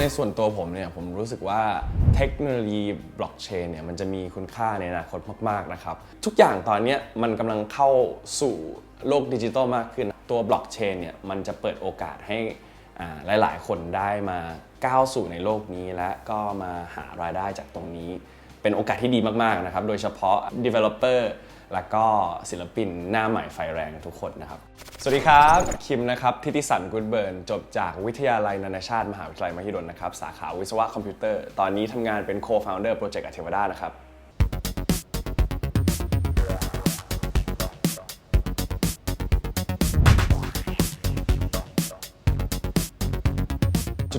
ในส่วนตัวผมเนี่ยผมรู้สึกว่าเทคโนโลยีบล็อกเชนเนี่ยมันจะมีคุณค่าในอนาคตมาก ๆ นะครับ ทุกอย่างตอนนี้มันกำลังเข้าสู่โลกดิจิทัลมากขึ้น ตัวบล็อกเชนเนี่ยมันจะเปิดโอกาสให้อ่าหลาย ๆ คนได้มาก้าวสู่ในโลกนี้ และก็มาหารายได้จากตรงนี้ เป็นโอกาสที่ดีมาก ๆ นะครับ โดยเฉพาะ Developer แล้วก็ศิลปินหน้าใหม่ไฟแรงทุกคนนะครับ สวัสดีครับ คิมนะครับทิติสันกุลเบิร์น จบจากวิทยาลัยนานาชาติ มหาวิทยาลัยมหิดลนะครับ สาขาวิศวะคอมพิวเตอร์ ตอนนี้ทำงานเป็น Co-founder โปรเจกต์อเทวดานะครับ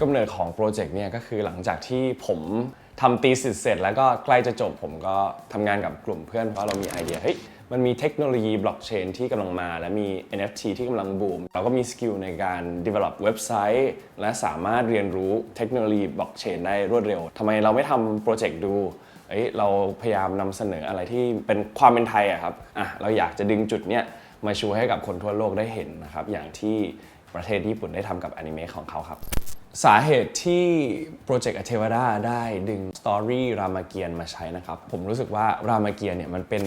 กำเนิดของโปรเจกต์เนี่ยก็คือหลังจากที่ผมทำตีสิทธิ์เสร็จ แล้วก็ใกล้จะจบผมก็ทำงานกับกลุ่มเพื่อนเพราะเรามีไอเดียเฮ้ยมันมีเทคโนโลยีบล็อกเชนที่กำลังมา และมี NFT ที่กำลังบูม เราก็มีสกิลในการ develop เว็บไซต์ และสามารถเรียนรู้เทคโนโลยีบล็อกเชนได้รวดเร็วทำไมเราไม่ทำโปรเจกต์ดูเอ้ยเราพยายามนำเสนออะไรที่เป็นความเป็นไทยอะครับอะเราอยากจะดึงจุดเนี้ยมาชูให้กับคนทั่วโลกได้เห็นนะครับอย่างที่ประเทศญี่ปุ่นได้ทำกับอนิเมะของเขาครับ สาเหตุที่โปรเจกต์อเทวดาได้ดึงสตอรี่รามเกียรติ์มาใช้นะครับ ผมรู้สึกว่ารามเกียรติ์เนี่ยมันเป็น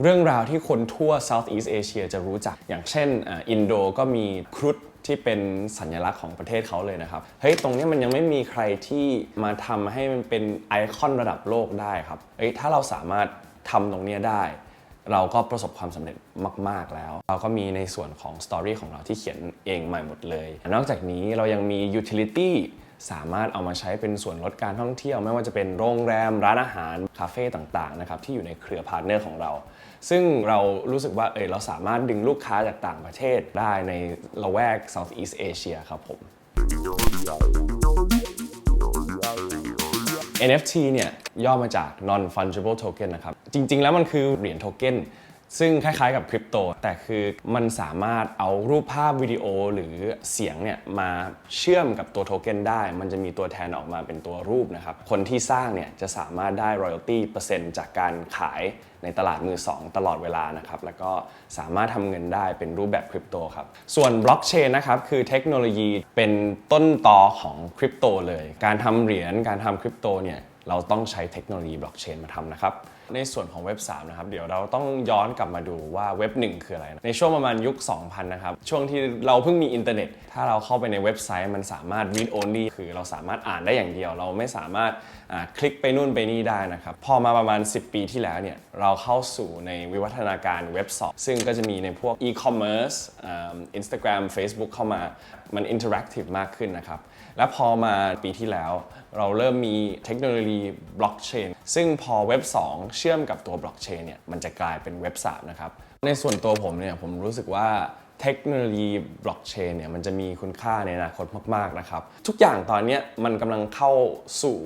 เรื่องราวที่คนทั่ว Southeast Asia จะรู้จัก อย่างเช่นอินโดก็มีครุฑที่เป็นสัญลักษณ์ของประเทศเขาเลยนะครับ เฮ้ย ตรงนี้มันยังไม่มีใครที่มาทำให้มันเป็นไอคอนระดับโลกได้ครับ เฮ้ย ถ้าเราสามารถทำตรงนี้ได้ เราก็ประสบความสำเร็จมาก ๆ แล้ว เราก็มีในส่วนของสตอรี่ของเราที่เขียนเองใหม่หมดเลย นอกจากนี้เรายังมี utility สามารถเอามาใช้เป็นส่วนลดการท่องเที่ยว ไม่ว่าจะเป็นโรงแรม ร้านอาหาร คาเฟ่ต่างๆนะครับที่อยู่ในเครือพาร์ทเนอร์ของเรา ซึ่งเรารู้สึกว่าเออเราสามารถดึงลูกค้าจากต่างประเทศได้ในละแวก Southeast Asia ครับผม NFT เนี่ยย่อมาจาก non fungible token นะครับ จริง ๆ แล้วมันคือเหรียญโทเก้น ซึ่งคล้ายๆกับคริปโต แต่คือมันสามารถเอารูปภาพวิดีโอหรือเสียงเนี่ยมาเชื่อมกับตัวโทเก้นได้ มันจะมีตัวแทนออกมาเป็นตัวรูปนะครับ คนที่สร้างเนี่ยจะสามารถได้ royalty เปอร์เซ็นต์จากการขายในตลาดมือ 2 ตลอดเวลานะครับ แล้วก็สามารถทำเงินได้เป็นรูปแบบคริปโตครับ ส่วนบล็อกเชนนะครับ คือเทคโนโลยีเป็นต้นตอของคริปโตเลย การทำเหรียญการทำคริปโตเนี่ยเราต้องใช้เทคโนโลยีบล็อกเชนมาทำนะครับ ในส่วนของเว็บ3นะครับเดี๋ยวเราต้องย้อนกลับมาดูว่าเว็บ 1 คืออะไรนะในช่วงประมาณยุค 2000 นะครับ ช่วงที่เราเพิ่งมีอินเทอร์เน็ต ถ้าเราเข้าไปในเว็บไซต์มันสามารถ read only คือเราสามารถอ่านได้อย่างเดียว เราไม่สามารถคลิกไปนู่นไปนี่ได้นะครับ พอมาประมาณ 10 ปีที่แล้วเนี่ยเราเข้าสู่ในวิวัฒนาการเว็บ2ซึ่งก็จะมีในพวก e-commerce อ่า Instagram Facebook เข้ามามัน interactive มากขึ้นนะครับ และพอมาปีที่แล้ว เราเริ่มมีเทคโนโลยีบล็อกเชนซึ่งพอเว็บ 2เชื่อมกับตัวบล็อกเชนเนี่ยมันจะกลายเป็นเว็บ3นะครับในส่วนตัวผมเนี่ยผมรู้สึกว่าเทคโนโลยีบล็อกเชนเนี่ยมันจะมีคุณค่าในอนาคตมาก ๆ นะครับ ทุกอย่างตอนนี้มันกำลังเข้าสู่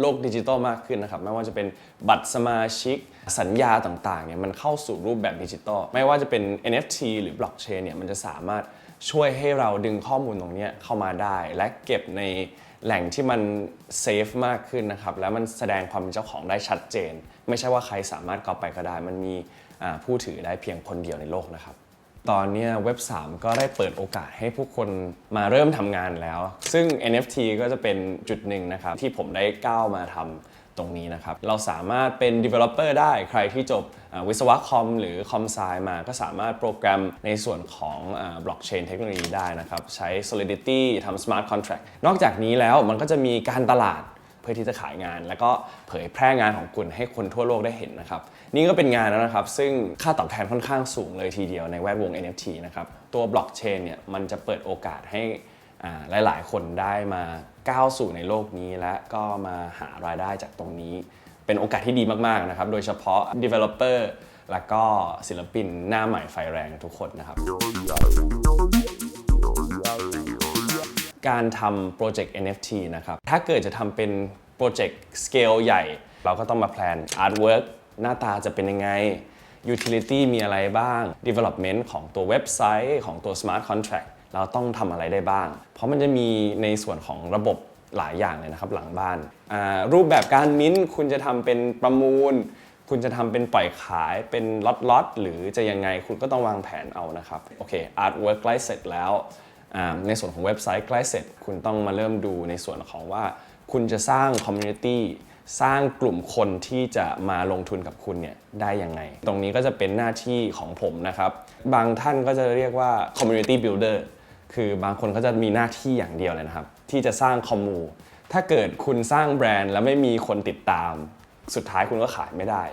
โลกดิจิตอลมากขึ้นนะครับ ไม่ว่าจะเป็นบัตรสมาชิกสัญญาต่างๆเนี่ยมันเข้าสู่รูปแบบดิจิตอลไม่ว่าจะเป็น NFT หรือบล็อกเชนเนี่ยมันจะสามารถช่วยให้เราดึงข้อมูลตรงนี้เข้ามาได้ และเก็บในแหล่งที่มันเซฟมากขึ้นนะครับ แล้วมันแสดงความเป็นเจ้าของได้ชัดเจน ไม่ใช่ว่าใครสามารถก๊อปไปก็ได้ มันมีผู้ถือได้เพียงคนเดียวในโลกนะครับ ตอนนี้เว็บ 3 ก็ได้เปิดโอกาสให้ผู้คนมาเริ่มทำงานแล้ว ซึ่ง NFT ก็จะเป็นจุดหนึ่งนะครับ ที่ผมได้ก้าวมาทำตรงนี้นะครับ เราสามารถเป็น developer ได้ใครที่จบวิศวะคอมหรือคอมไซมาก็สามารถโปรแกรมในส่วนของบล็อกเชนเทคโนโลยีได้นะครับ ใช้ Solidity ทำ Smart Contract นอกจากนี้แล้วมันก็จะมีการตลาด พื่อที่จะขายงาน แล้วก็เผยแพร่งานของคุณให้คนทั่วโลกได้เห็นนะครับนี่ก็เป็นงานแล้วนะครับ ซึ่งค่าตอบแทนค่อนข้างสูงเลยทีเดียวในแวดวง NFT นะครับตัวบล็อกเชนเนี่ยมันจะเปิดโอกาสให้หลาย ๆ คนได้มาก้าวสู่ในโลกนี้ และก็มาหารายได้จากตรงนี้ เป็นโอกาสที่ดีมาก ๆ นะครับ โดยเฉพาะ Developer แล้วก็ศิลปินหน้าใหม่ไฟแรงทุกคนนะครับ การทำโปรเจกต์ NFT นะครับ ถ้าเกิดจะทำเป็นโปรเจกต์สเกลใหญ่ เราก็ต้องมาแพลน Artwork หน้าตาจะเป็นยังไง Utility มีอะไรบ้าง Development ของตัวเว็บไซต์ของตัว Smart Contract เราต้องทำอะไรได้บ้าง เพราะมันจะมีในส่วนของระบบหลายอย่างเลยนะครับหลังบ้าน รูปแบบการมิ้นท์คุณจะทำเป็นประมูล คุณจะทำเป็นปล่อยขายเป็นล็อตๆหรือจะยังไงคุณก็ต้องวางแผนเอานะครับ โอเค Artwork ใกล้เสร็จแล้ว ในส่วนของเว็บไซต์ใกล้เสร็จ คุณต้องมาเริ่มดูในส่วนของว่า คุณจะสร้างคอมมูนิตี้สร้างกลุ่มคนที่จะมาลงทุนกับคุณเนี่ยได้ยังไง ตรงนี้ก็จะเป็นหน้าที่ของผมนะครับ บางท่านก็จะเรียกว่า community builder คือบางคนก็จะมีหน้าที่อย่างเดียวเลยนะครับ ที่จะสร้างคอมมูถ้าเกิดคุณสร้างแบรนด์แล้วไม่มีคนติดตาม สุดท้ายคุณก็ขายไม่ได้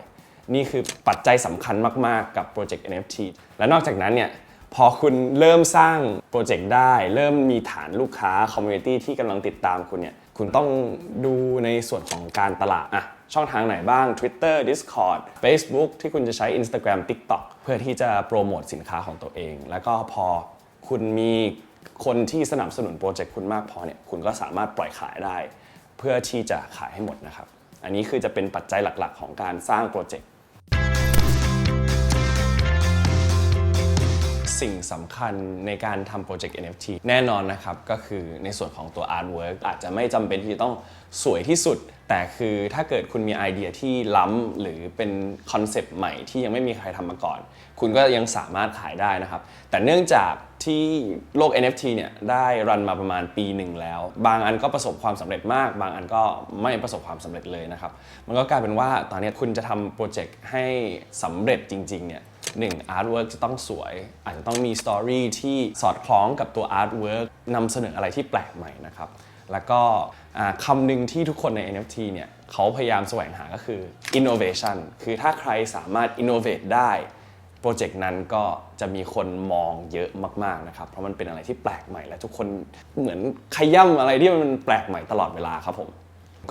นี่คือปัจจัยสำคัญมาก ๆ กับโปรเจกต์ NFT และนอกจากนั้นเนี่ย พอคุณเริ่มสร้างโปรเจกต์ได้ เริ่มมีฐานลูกค้าคอมมูนิตี้ที่กำลังติดตามคุณเนี่ย คุณต้องดูในส่วนของการตลาดอะช่องทางไหนบ้าง Twitter Discord Facebook ที่คุณจะใช้ Instagram TikTok เพื่อที่จะโปรโมทสินค้าของตัวเอง แล้วก็พอคุณมีคนที่สนับสนุนโปรเจกต์คุณมากพอเนี่ย คุณก็สามารถปล่อยขายได้ เพื่อที่จะขายให้หมดนะครับ อันนี้คือจะเป็นปัจจัยหลักๆ ของการสร้างโปรเจกต์ สิ่งสำคัญในการทำโปรเจกต์ NFT แน่นอนนะครับ ก็คือในส่วนของตัว artwork อาจจะไม่จำเป็นที่จะต้องสวยที่สุด แต่คือถ้าเกิดคุณมีไอเดียที่ล้ำหรือเป็นคอนเซปต์ใหม่ที่ยังไม่มีใครทำมาก่อน คุณก็ยังสามารถขายได้นะครับ แต่เนื่องจากที่โลก NFT เนี่ยได้รันมาประมาณปีหนึ่งแล้ว บางอันก็ประสบความสำเร็จมาก บางอันก็ไม่ประสบความสำเร็จเลยนะครับ มันก็กลายเป็นว่าตอนนี้คุณจะทำโปรเจกต์ให้สำเร็จจริงๆเนี่ย หนึ่งอาร์ตเวิร์กจะต้องสวย อาจจะต้องมีสตอรี่ที่สอดคล้องกับตัวอาร์ตเวิร์กนำเสนออะไรที่แปลกใหม่นะครับแล้วก็คำหนึ่งที่ทุกคนใน NFT เนี่ยเขาพยายามแสวงหาก็คือ innovation คือถ้าใครสามารถ innovate ได้โปรเจกต์นั้นก็จะมีคนมองเยอะมากๆนะครับ เพราะมันเป็นอะไรที่แปลกใหม่และทุกคนเหมือนขย่ำอะไรที่มันแปลกใหม่ตลอดเวลาครับผม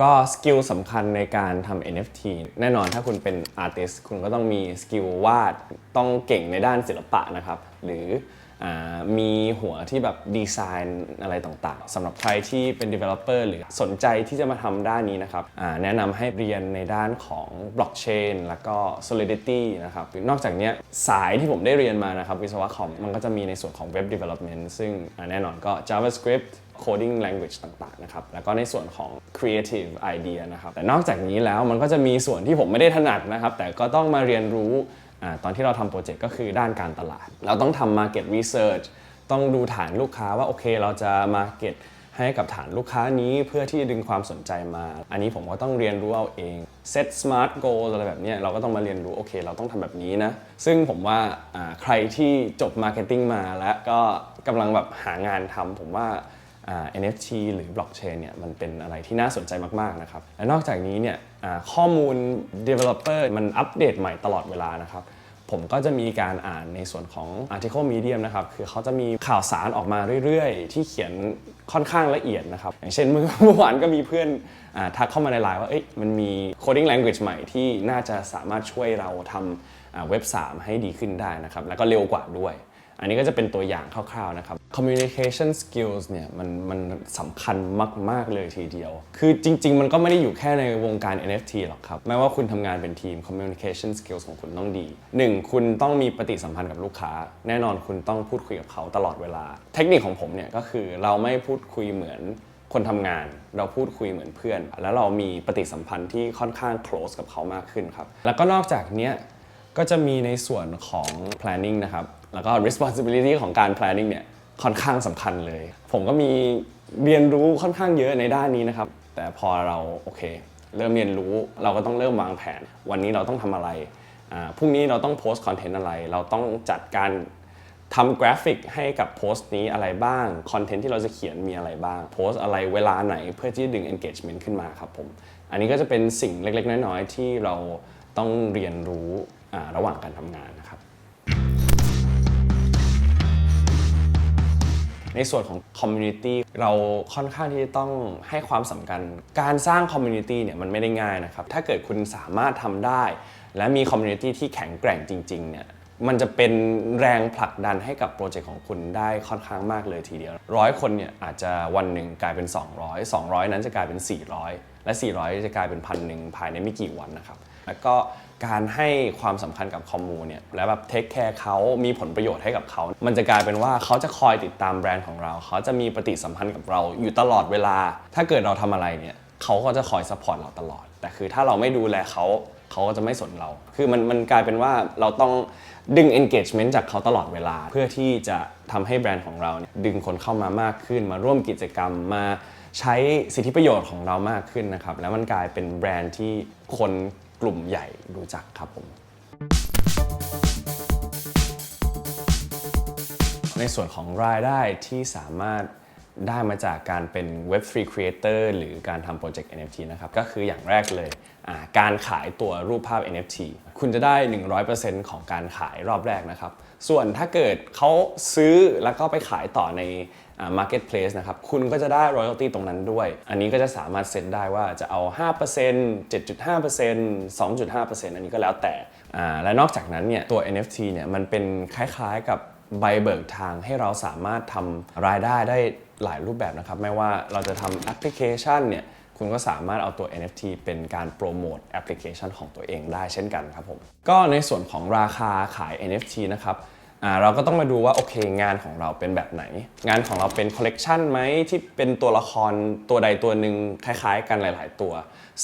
ก็สกิลสำคัญในการทำ NFT แน่นอนถ้าคุณเป็นอาร์ติสคุณก็ต้องมีสกิลวาดต้องเก่งในด้านศิลปะนะครับ หรือ มีหัวที่แบบดีไซน์อะไรต่างๆสำหรับใครที่เป็น Developer หรือสนใจที่จะมาทำด้านนี้นะครับแนะนำให้เรียนในด้านของ Blockchain แล้วก็ Solidity นะครับนอกจากนี้สายที่ผมได้เรียนมานะครับวิศวะคอมมันก็จะมีในส่วนของ Web Development ซึ่งแน่นอนก็ JavaScript coding language ต่าง ๆ นะครับ แล้วก็ในส่วนของ creative idea นะครับ แต่นอกจากนี้แล้วมันก็จะมีส่วนที่ผมไม่ได้ถนัดนะครับ แต่ก็ต้องมาเรียนรู้ ตอนที่เราทำโปรเจกต์ก็คือด้านการตลาด เราต้องทำ market research ต้องดูฐานลูกค้าว่าโอเคเราจะ market ให้กับฐานลูกค้านี้เพื่อที่จะดึงความสนใจมา อันนี้ผมก็ต้องเรียนรู้เอาเอง set smart goal อะไรแบบนี้เราก็ต้องมาเรียนรู้โอเค เราต้องทำแบบนี้นะ ซึ่งผมว่าใครที่จบ marketing มาแล้วก็กำลังแบบหางานทำผมว่า NFT หรือ blockchain เนี่ยมันเป็นอะไรที่น่าสนใจมาก ๆ นะครับ และนอกจากนี้เนี่ยข้อมูล developer มันอัปเดตใหม่ตลอดเวลานะครับ ผมก็จะมีการอ่านในส่วนของ article medium นะครับ คือเขาจะมีข่าวสารออกมาเรื่อยๆ ที่เขียนค่อนข้างละเอียดนะครับ อย่างเช่นเมื่อวานก็มีเพื่อนอทักเข้ามาในไลน์ว่าเอ้ยมันมี coding language ใหม่ที่น่าจะสามารถช่วยเราทำเว็บ 3 ให้ดีขึ้นได้นะครับ แล้วก็เร็วกว่าด้วย อันนี้ก็จะเป็นตัวอย่างคร่าวๆนะครับ communication skills เนี่ยมันมันสำคัญมาก ๆ เลยทีเดียว คือจริง ๆ มันก็ไม่ได้อยู่แค่ในวงการ NFT หรอกครับแม้ว่าคุณทำงานเป็นทีม communication skills ของคุณต้องดี 1. คุณต้องมีปฏิสัมพันธ์กับลูกค้า แน่นอนคุณต้องพูดคุยกับเขาตลอดเวลา เทคนิคของผมเนี่ยก็คือเราไม่พูดคุยเหมือนคนทำงานเราพูดคุยเหมือนเพื่อน แล้วเรามีปฏิสัมพันธ์ที่ค่อนข้าง close กับเขามากขึ้นครับ แล้วก็นอกจากนี้ก็จะมีในส่วนของ planning นะครับ แล้วก็ responsibility ของการ planning เนี่ยค่อนข้างสำคัญเลย ผมก็มีเรียนรู้ค่อนข้างเยอะในด้านนี้นะครับ แต่พอเราโอเค เริ่มเรียนรู้เราก็ต้องเริ่มวางแผน วันนี้เราต้องทำอะไรพรุ่งนี้เราต้องโพสต์คอนเทนต์อะไร เราต้องจัดการทำกราฟิกให้กับโพสต์นี้อะไรบ้าง คอนเทนต์ที่เราจะเขียนมีอะไรบ้าง โพสต์อะไรเวลาไหนเพื่อที่ดึง engagement ขึ้นมาครับผม อันนี้ก็จะเป็นสิ่งเล็กๆ น้อยๆ ที่เราต้องเรียนรู้ระหว่างการทำงานนะครับ ในส่วนของคอมมูนิตี้เราค่อนข้างที่จะต้องให้ความสำคัญ การสร้างคอมมูนิตี้เนี่ยมันไม่ได้ง่ายนะครับ ถ้าเกิดคุณสามารถทำได้ และมีคอมมูนิตี้ที่แข็งแกร่งจริงๆเนี่ยมันจะเป็นแรงผลักดันให้กับโปรเจกต์ของคุณได้ค่อนข้างมากเลยทีเดียวร้อยคนเนี่ยอาจจะวันหนึ่งกลายเป็น 200 200 นั้นจะกลายเป็น 400 และ 400 จะกลายเป็นพันหนึ่งภายในไม่กี่วันนะครับ แล้วก็ การให้ความสำคัญกับคอมมูเนี่ยและแบบเทคแคร์เขามีผลประโยชน์ให้กับเขา มันจะกลายเป็นว่าเขาจะคอยติดตามแบรนด์ของเรา เขาจะมีปฏิสัมพันธ์กับเราอยู่ตลอดเวลา ถ้าเกิดเราทำอะไรเนี่ยเขาก็จะคอยซัพพอร์ตเราตลอด แต่คือถ้าเราไม่ดูแลเขาเขาก็จะไม่สนเรา คือมันมันกลายเป็นว่าเราต้องดึง engagement จากเขาตลอดเวลา เพื่อที่จะทำให้แบรนด์ของเราเนี่ยดึงคนเข้ามามากขึ้น มาร่วมกิจกรรมมาใช้สิทธิประโยชน์ของเรามากขึ้นนะครับ แล้วมันกลายเป็นแบรนด์ที่คน กลุ่มใหญ่รู้จักครับผม ในส่วนของรายได้ที่สามารถได้มาจากการเป็น Web Free Creator หรือการทำโปรเจกต์ NFT นะครับ ก็คืออย่างแรกเลย การขายตัวรูปภาพ NFT คุณจะได้ 100%ของการขายรอบแรกนะครับ ส่วนถ้าเกิดเขาซื้อแล้วก็ไปขายต่อใน Marketplace นะครับ คุณก็จะได้ royalty ตรงนั้นด้วย อันนี้ก็จะสามารถเซ็นได้ว่าจะเอา 5% 7.5% 2.5%อันนี้ก็แล้วแต่ และนอกจากนั้นเนี่ยตัว NFT เนี่ยมันเป็นคล้ายๆกับใบเบิกทางให้เราสามารถทำรายได้ได้หลายรูปแบบนะครับ ไม่ว่าเราจะทำแอปพลิเคชันเนี่ยคุณก็สามารถเอาตัว NFT เป็นการโปรโมทแอปพลิเคชันของตัวเองได้เช่นกันครับผม ก็ในส่วนของราคาขาย NFT นะครับ เราก็ต้องมาดูว่าโอเคงานของเราเป็นแบบไหน งานของเราเป็นคอลเลกชันไหมที่เป็นตัวละครตัวใดตัวหนึ่งคล้ายๆ กันหลาย ๆ ตัว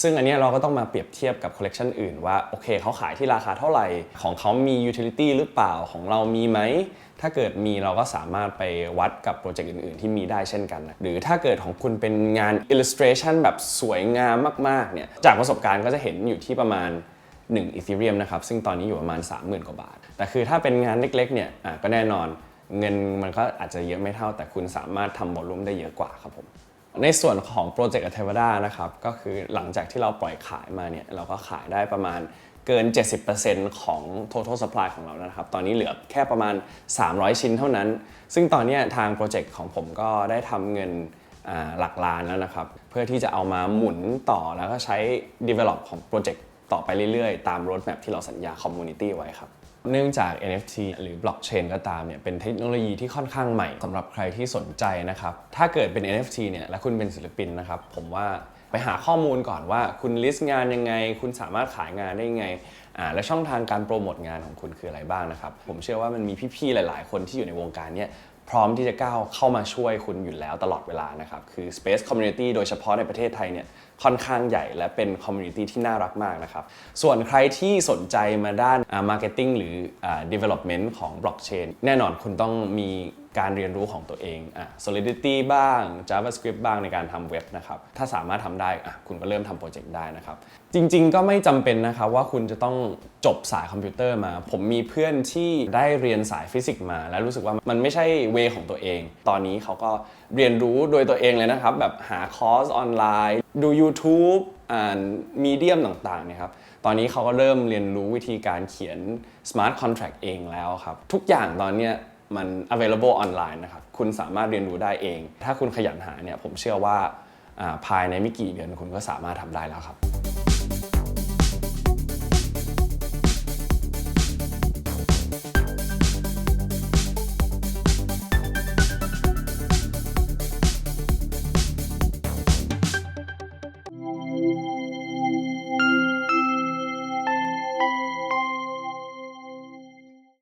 ซึ่งอันนี้เราก็ต้องมาเปรียบเทียบกับคอลเลกชันอื่นว่าโอเคเขาขายที่ราคาเท่าไหร่ ของเขามียูทิลิตี้หรือเปล่าของเรามีไหม ถ้าเกิดมีเราก็สามารถไปวัดกับโปรเจกต์อื่น ๆ ที่มีได้เช่นกันนะหรือถ้าเกิดของคุณเป็นงาน illustration แบบสวยงามมากๆเนี่ยจากประสบการณ์ก็จะเห็นอยู่ที่ประมาณ 1 Ethereum นะครับ ซึ่งตอนนี้อยู่ประมาณ 30,000 กว่าบาท แต่คือถ้าเป็นงานเล็กๆเนี่ยอะก็แน่นอนเงินมันก็อาจจะเยอะไม่เท่า แต่คุณสามารถทำวอลลุ่มได้เยอะกว่าครับผมในส่วนของโปรเจกต์ a t e v a d a นะครับก็คือหลังจากที่เราปล่อยขายมาเนี่ยเราก็ขายได้ประมาณเกิน 70%ของ total supply ของเรานะครับ ตอนนี้เหลือแค่ประมาณ 300 ชิ้นเท่านั้น ซึ่งตอนนี้ทางโปรเจกต์ของผมก็ได้ทำเงินหลักล้านแล้วนะครับ เพื่อที่จะเอามาหมุนต่อแล้วก็ใช้ develop ของโปรเจกต์ ต่อไปเรื่อยๆ ตามรถแมพที่เราสัญญาคอมมูนิตี้ไว้ครับ เนื่องจาก NFT หรือบล็อกเชนก็ตามเนี่ยเป็นเทคโนโลยีที่ค่อนข้างใหม่สำหรับใครที่สนใจนะครับ ถ้าเกิดเป็น NFT เนี่ยและคุณเป็นศิลปินนะครับ ผมว่าไปหาข้อมูลก่อนว่าคุณลิสต์งานยังไง คุณสามารถขายงานได้ยังไง อ่าและช่องทางการโปรโมทงานของคุณคืออะไรบ้างนะครับผมเชื่อว่ามันมีพี่ๆหลาย ๆ คนที่อยู่ในวงการเนี่ยพร้อมที่จะก้าวเข้ามาช่วยคุณอยู่แล้วตลอดเวลานะครับ คือ Space Community โดยเฉพาะในประเทศไทยเนี่ยค่อนข้างใหญ่และเป็น Community ที่น่ารักมากนะครับ ส่วนใครที่สนใจมาด้านอ่า Marketing หรืออ่า Development ของ Blockchain แน่นอนคุณต้องมี การเรียนรู้ของตัวเองอะ Solidity บ้าง JavaScript บ้างในการทำเว็บนะครับ ถ้าสามารถทำได้อะคุณก็เริ่มทำโปรเจกต์ได้นะครับ จริงๆ ก็ไม่จำเป็นนะครับว่าคุณจะต้องจบสายคอมพิวเตอร์มา ผมมีเพื่อนที่ได้เรียนสายฟิสิกส์มา แล้วรู้สึกว่ามันไม่ใช่เวของตัวเอง ตอนนี้เขาก็เรียนรู้โดยตัวเองเลยนะครับ แบบหาคอร์สออนไลน์ ดู YouTube อ่านมีเดียมต่างๆนะครับ ตอนนี้เขาก็เริ่มเรียนรู้วิธีการเขียน smart contract เองแล้วครับ ทุกอย่างตอนเนี้ย มัน available ออนไลน์นะครับคุณสามารถเรียนรู้ได้เอง ถ้าคุณขยันหาเนี่ยผมเชื่อว่าอ่าภายในไม่กี่เดือนคุณก็สามารถทำได้แล้วครับ